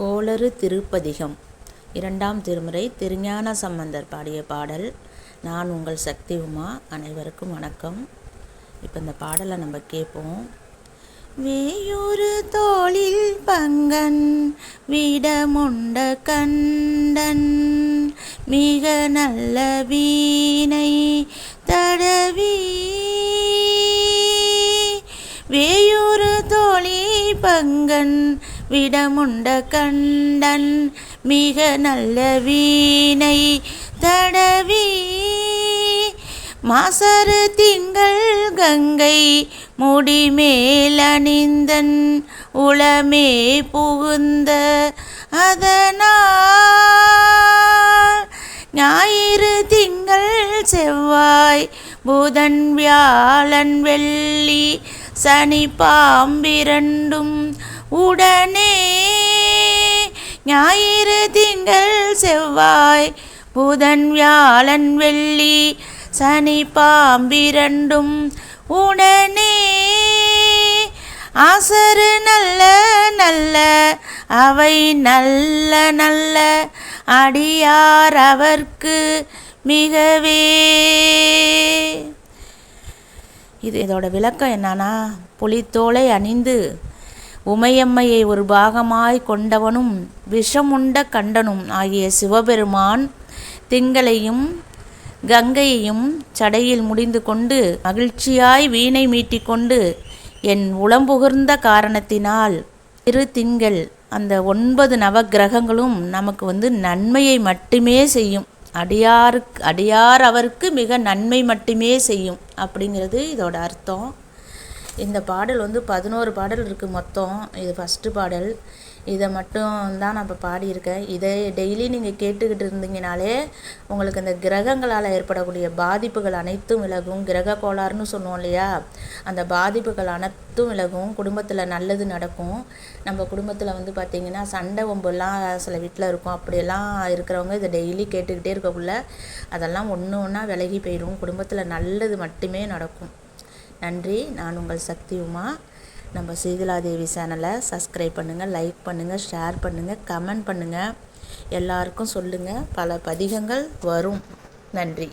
கோளறு திருப்பதிகம். இரண்டாம் திருமுறை திருஞான சம்பந்தர் பாடிய பாடல் நான் உங்கள் சக்தி உமா அனைவருக்கும் வணக்கம். இப்போ இந்த பாடலை நம்ம கேட்போம் வேயூரு தோளில் பங்கன் விடமுண்ட கண்டன் மிக நல்ல வீணை தடவி. வேயூரு தோழி பங்கன் விடமுண்ட கண்டன் மிக நல்ல வீணை தடவி. மாசரு திங்கள் கங்கை முடிமேலணிந்தன் உளமே புகுந்த அதனால். ஞாயிறு திங்கள் செவ்வாய் புதன் வியாழன் வெள்ளி சனி பாம்பிரண்டும் உடனே ஞாயிறு திங்கள் செவ்வாய் புதன் வியாழன் வெள்ளி சனி பாம்பிரண்டும் உடனே. ஆசரு நல்ல நல்ல அவை நல்ல நல்ல அடியார் அவர்க்கு மிகவே. இது இதோட விளக்கம் என்னன்னா புலித்தோலை அணிந்து உமையம்மையை ஒரு பாகமாய் கொண்டவனும் விஷமுண்ட கண்டனும் ஆகிய சிவபெருமான் திங்களையும் கங்கையையும் சடையில் முடிந்து கொண்டு மகிழ்ச்சியாய் வீணை மீட்டிக்கொண்டு என் உளம்புகுர்ந்த காரணத்தினால் திரு திங்கள் அந்த ஒன்பது நவக்கிரகங்களும் நமக்கு வந்து நன்மையை மட்டுமே செய்யும். அடியாருக்கு அடியார் அவருக்கு மிக நன்மை மட்டுமே செய்யும் அப்படிங்கிறது இதோட அர்த்தம். இந்த பாடல் வந்து பதினோரு பாடல் இருக்குது மொத்தம். இது ஃபஸ்ட்டு பாடல். இதை மட்டும் தான் நான் இப்போ பாடியிருக்கேன். இதை டெய்லி நீங்கள் கேட்டுக்கிட்டு இருந்தீங்கனாலே உங்களுக்கு இந்த கிரகங்களால் ஏற்படக்கூடிய பாதிப்புகள் அனைத்தும் விலகும். கிரக கோளாறுன்னு சொன்னோம் இல்லையா? அந்த பாதிப்புகள் அனைத்தும் விலகும். குடும்பத்தில் நல்லது நடக்கும். நம்ம குடும்பத்தில் வந்து பார்த்திங்கன்னா சண்டை ஒம்பெல்லாம் சில வீட்டில் இருக்கும். அப்படியெல்லாம் இருக்கிறவங்க இதை டெய்லி கேட்டுக்கிட்டே இருக்கக்குள்ள அதெல்லாம் ஒன்று ஒன்றா விலகி போயிடும் குடும்பத்தில் நல்லது மட்டுமே நடக்கும். நன்றி. நான் உங்கள் சக்தி உமா. நம்ம சீதலாதேவி சேனலை சப்ஸ்கிரைப் பண்ணுங்கள் லைக் பண்ணுங்கள் ஷேர் பண்ணுங்கள் கமெண்ட் பண்ணுங்கள் எல்லாருக்கும் சொல்லுங்கள் பல பதிகங்கள் வரும். நன்றி.